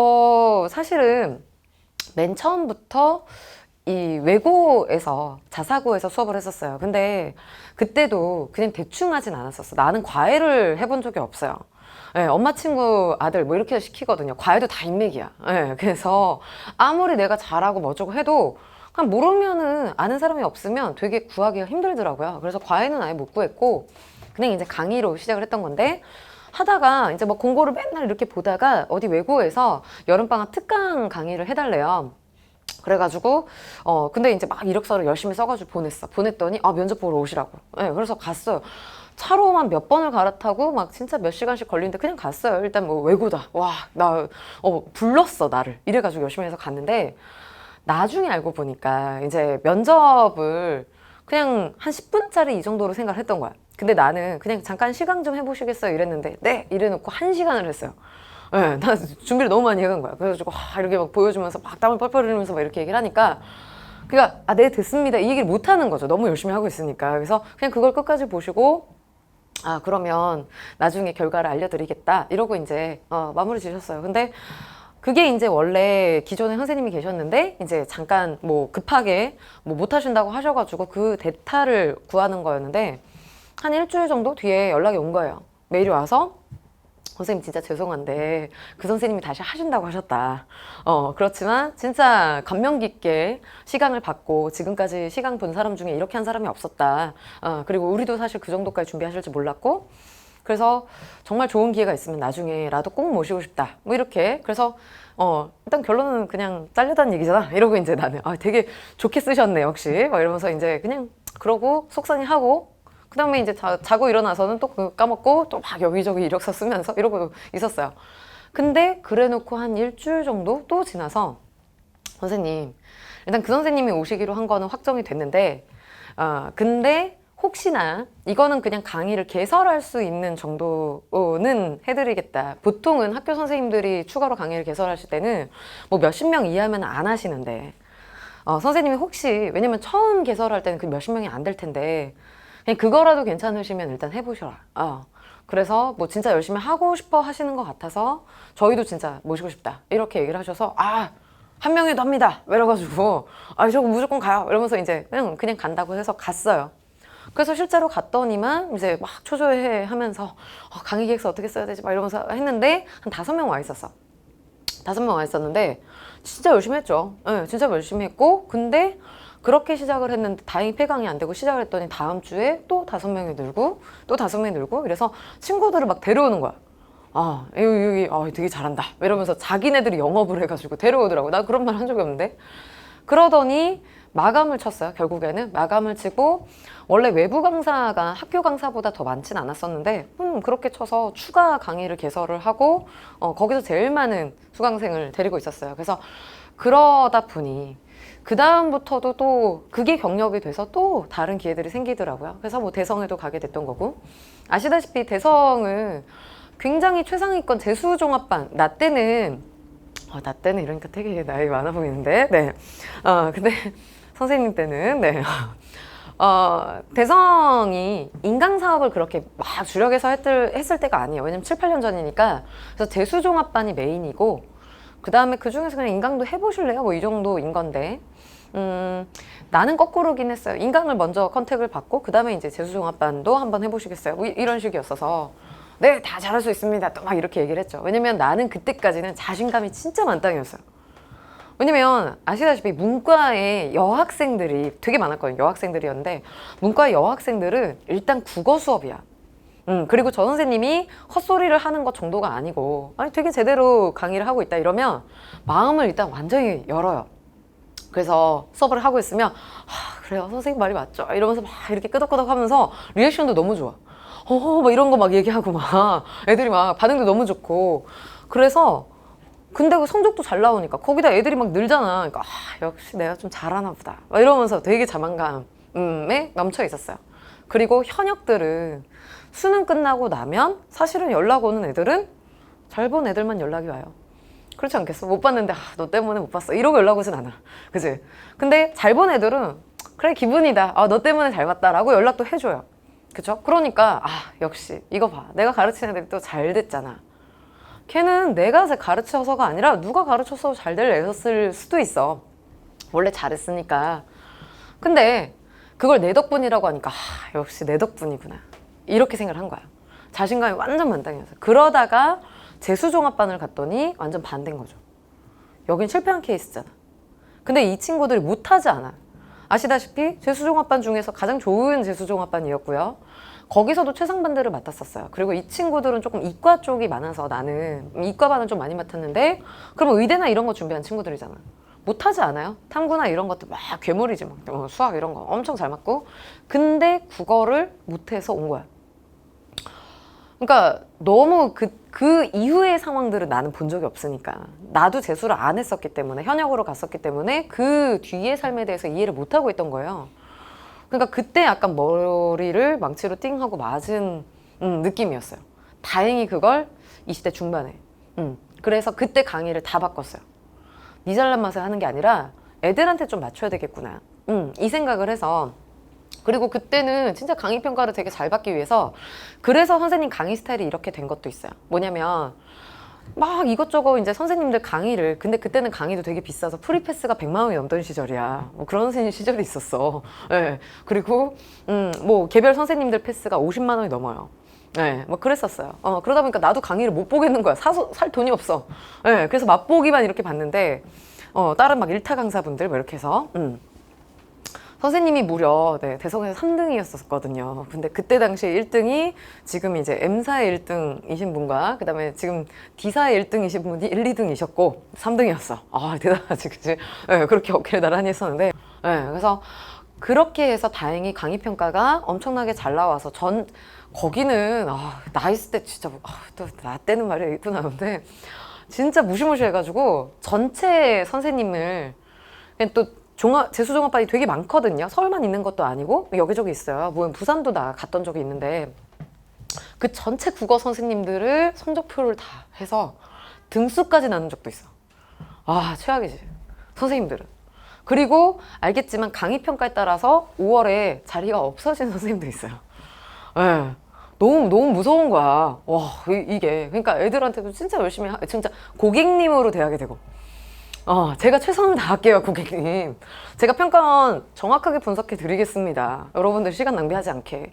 어, 사실은 맨 처음부터 이 외고에서 자사고에서 수업을 했었어요. 근데 그때도 그냥 대충 하진 않았었어. 나는 과외를 해본 적이 없어요. 예, 엄마 친구 아들 뭐 이렇게 시키거든요. 과외도 다 인맥이야. 예, 그래서 아무리 내가 잘하고 뭐저고 해도 그냥 모르면은 아는 사람이 없으면 되게 구하기가 힘들더라고요. 그래서 과외는 아예 못 구했고 그냥 이제 강의로 시작을 했던 건데 하다가 이제 뭐 공고를 맨날 이렇게 보다가 어디 외고에서 여름방학 특강 강의를 해달래요. 그래가지고 어 근데 이제 막 이력서를 열심히 써가지고 보냈어. 보냈더니 아 면접 보러 오시라고. 예, 그래서 갔어요. 차로만 몇 번을 갈아타고 막 진짜 몇 시간씩 걸리는데 그냥 갔어요. 일단 뭐 외고다. 와, 나, 어, 불렀어, 나를. 이래가지고 열심히 해서 갔는데 나중에 알고 보니까 이제 면접을 그냥 한 10분짜리 이 정도로 생각을 했던 거야. 근데 나는 그냥 잠깐 시강 좀 해보시겠어요? 이랬는데, 네! 이래놓고 한 시간을 했어요. 예, 나 준비를 너무 많이 해간 거야. 그래가지고, 와, 이렇게 막 보여주면서 막 땀을 뻘뻘 흘리면서 막 이렇게 얘기를 하니까, 그니까, 아, 네, 됐습니다. 이 얘기를 못 하는 거죠. 너무 열심히 하고 있으니까. 그래서 그냥 그걸 끝까지 보시고, 아, 그러면 나중에 결과를 알려드리겠다. 이러고 이제, 어, 마무리 지셨어요. 근데 그게 이제 원래 기존에 선생님이 계셨는데, 이제 잠깐 뭐 급하게 뭐 못 하신다고 하셔가지고 그 대타를 구하는 거였는데, 한 일주일 정도 뒤에 연락이 온 거예요. 메일이 와서, 선생님 진짜 죄송한데 그 선생님이 다시 하신다고 하셨다. 어 그렇지만 진짜 감명 깊게 시강을 받고 지금까지 시강 본 사람 중에 이렇게 한 사람이 없었다. 어 그리고 우리도 사실 그 정도까지 준비하실 줄 몰랐고 그래서 정말 좋은 기회가 있으면 나중에라도 꼭 모시고 싶다. 뭐 이렇게 그래서 어 일단 결론은 그냥 잘렸다는 얘기잖아. 이러고 이제 나는 아 되게 좋게 쓰셨네 역시. 막 이러면서 이제 그냥 그러고 속상해 하고 그 다음에 이제 자, 자고 일어나서는 또 그거 까먹고 또 막 여기저기 이력서 쓰면서 이러고 있었어요. 근데 그래 놓고 한 일주일 정도 또 지나서 선생님, 일단 그 선생님이 오시기로 한 거는 확정이 됐는데, 어, 근데 혹시나 이거는 그냥 강의를 개설할 수 있는 정도는 해드리겠다. 보통은 학교 선생님들이 추가로 강의를 개설하실 때는 뭐 몇십 명 이하면 안 하시는데, 어, 선생님이 혹시, 왜냐면 처음 개설할 때는 그 몇십 명이 안 될 텐데, 그냥 그거라도 괜찮으시면 일단 해보셔라. 어. 그래서 뭐 진짜 열심히 하고 싶어 하시는 것 같아서 저희도 진짜 모시고 싶다. 이렇게 얘기를 하셔서 아, 한 명이도 합니다. 이래가지고 아, 저거 무조건 가요. 이러면서 이제 그냥, 그냥 간다고 해서 갔어요. 그래서 실제로 갔더니만 이제 막 초조해 하면서 어, 강의 기획서 어떻게 써야 되지? 막 이러면서 했는데 한 다섯 명 와 있었어. 다섯 명 와 있었는데 진짜 열심히 했죠. 네, 진짜 열심히 했고 근데 그렇게 시작을 했는데 다행히 폐강이 안 되고 시작을 했더니 다음 주에 또 다섯 명이 늘고 또 다섯 명이 늘고 이래서 친구들을 막 데려오는 거야. 아 여기 여기 아 되게 잘한다 이러면서 자기네들이 영업을 해가지고 데려오더라고. 나 그런 말 한 적이 없는데 그러더니 마감을 쳤어요. 결국에는 마감을 치고 원래 외부 강사가 학교 강사보다 더 많진 않았었는데 음 그렇게 쳐서 추가 강의를 개설을 하고 어, 거기서 제일 많은 수강생을 데리고 있었어요. 그래서 그러다 보니 그 다음부터도 또 그게 경력이 돼서 또 다른 기회들이 생기더라고요. 그래서 뭐 대성에도 가게 됐던 거고 아시다시피 대성은 굉장히 최상위권 재수종합반 나 때는 어, 나 때는 이러니까 되게 나이 많아 보이는데 네. 어, 근데 선생님 때는 네. 어, 대성이 인강 사업을 그렇게 막 주력해서 했을, 했을 때가 아니에요. 왜냐면 7, 8년 전이니까. 그래서 재수종합반이 메인이고, 그 다음에 그 중에서 그냥 인강도 해보실래요? 뭐 이 정도인 건데. 음, 나는 거꾸로긴 했어요. 인강을 먼저 컨택을 받고, 그 다음에 이제 재수종합반도 한번 해보시겠어요? 뭐 이- 이런 식이었어서. 네, 다 잘할 수 있습니다. 또 막 이렇게 얘기를 했죠. 왜냐면 나는 그때까지는 자신감이 진짜 만땅이었어요. 왜냐면 아시다시피 문과의 여학생들이 되게 많았거든요. 여학생들이었는데 문과 여학생들은 일단 국어 수업이야. 음, 그리고 저 선생님이 헛소리를 하는 것 정도가 아니고 아니 되게 제대로 강의를 하고 있다 이러면 마음을 일단 완전히 열어요. 그래서 수업을 하고 있으면 아, 그래요. 선생님 말이 맞죠? 이러면서 막 이렇게 끄덕끄덕 하면서 리액션도 너무 좋아. 어, 막 이런 거 막 얘기하고 막 애들이 막 반응도 너무 좋고. 그래서 근데 그 성적도 잘 나오니까 거기다 애들이 막 늘잖아. 그러니까 아, 역시 내가 좀 잘하나 보다. 막 이러면서 되게 자만감에 넘쳐 있었어요. 그리고 현역들은 수능 끝나고 나면 사실은 연락 오는 애들은 잘 본 애들만 연락이 와요 그렇지 않겠어? 못 봤는데 아, 너 때문에 못 봤어. 이러고 연락 오진 않아. 그지? 근데 잘 본 애들은 그래 기분이다. 아, 너 때문에 잘 봤다 라고 연락도 해줘요. 그쵸? 그러니까 아 역시 이거 봐. 내가 가르치는 애들이 또 잘 됐잖아. 걔는 내가 가르쳐서가 아니라 누가 가르쳐서 잘 될 애였을 수도 있어. 원래 잘했으니까. 근데 그걸 내 덕분이라고 하니까 아, 역시 내 덕분이구나. 이렇게 생각을 한 거야. 자신감이 완전 만땅이었어. 그러다가 재수종합반을 갔더니 완전 반대인 거죠. 여긴 실패한 케이스잖아. 근데 이 친구들이 못하지 않아. 아시다시피 재수종합반 중에서 가장 좋은 재수종합반이었고요. 거기서도 최상반들을 맡았었어요. 그리고 이 친구들은 조금 이과 쪽이 많아서 나는 이과반은 좀 많이 맡았는데 그러면 의대나 이런 거 준비한 친구들이잖아. 못하지 않아요? 탐구나 이런 것도 막 괴물이지 막 어, 수학 이런 거 엄청 잘 맞고 근데 국어를 못해서 온 거야. 그러니까 너무 그, 그 이후의 상황들을 나는 본 적이 없으니까 나도 재수를 안 했었기 때문에 현역으로 갔었기 때문에 그 뒤의 삶에 대해서 이해를 못 하고 있던 거예요. 그러니까 그때 약간 머리를 망치로 띵 하고 맞은 음, 느낌이었어요. 다행히 그걸 20대 중반에. 음, 그래서 그때 강의를 다 바꿨어요. 니 잘난 맛을 하는 게 아니라 애들한테 좀 맞춰야 되겠구나. 음, 이 생각을 해서 그리고 그때는 진짜 강의 평가를 되게 잘 받기 위해서 그래서 선생님 강의 스타일이 이렇게 된 것도 있어요. 뭐냐면 막 이것저것 이제 선생님들 강의를 근데 그때는 강의도 되게 비싸서 프리패스가 100만 원이 넘던 시절이야. 뭐 그런 선생님 시절이 있었어. 예. 그리고 음 뭐 개별 선생님들 패스가 50만 원이 넘어요. 네, 뭐 그랬었어요. 어, 그러다 보니까 나도 강의를 못 보겠는 거야. 사서 살 돈이 없어. 네, 그래서 맛보기만 이렇게 봤는데, 어, 다른 막 일타 강사분들 뭐 이렇게 해서, 음. 선생님이 무려 네, 대성에서 3등이었었거든요. 근데 그때 당시에 1등이 지금 이제 M사의 1등이신 분과 그다음에 지금 D사의 1등이신 분이 1, 2등이셨고 3등이었어. 아 대단하지, 그치? 네, 그렇게 어깨를 나란히 했었는데, 네, 그래서 그렇게 해서 다행히 강의 평가가 엄청나게 잘 나와서 전 거기는 아, 나 있을 때 진짜 아, 또나 때는 말이 또 나오는데 진짜 무시무시해가지고 전체 선생님을 그냥 또 종합 재수종합반이 되게 많거든요. 서울만 있는 것도 아니고 여기저기 있어요. 뭐 부산도 나 갔던 적이 있는데 그 전체 국어 선생님들을 성적표를 다 해서 등수까지 나눈 적도 있어. 아 최악이지 선생님들은. 그리고 알겠지만 강의 평가에 따라서 5월에 자리가 없어진 선생님도 있어요. 예. 너무 너무 무서운 거야. 와 이- 이게 그러니까 애들한테도 진짜 열심히 하, 진짜 고객님으로 대하게 되고. 어, 제가 최선을 다할게요, 고객님. 제가 평가원 정확하게 분석해 드리겠습니다. 여러분들 시간 낭비하지 않게.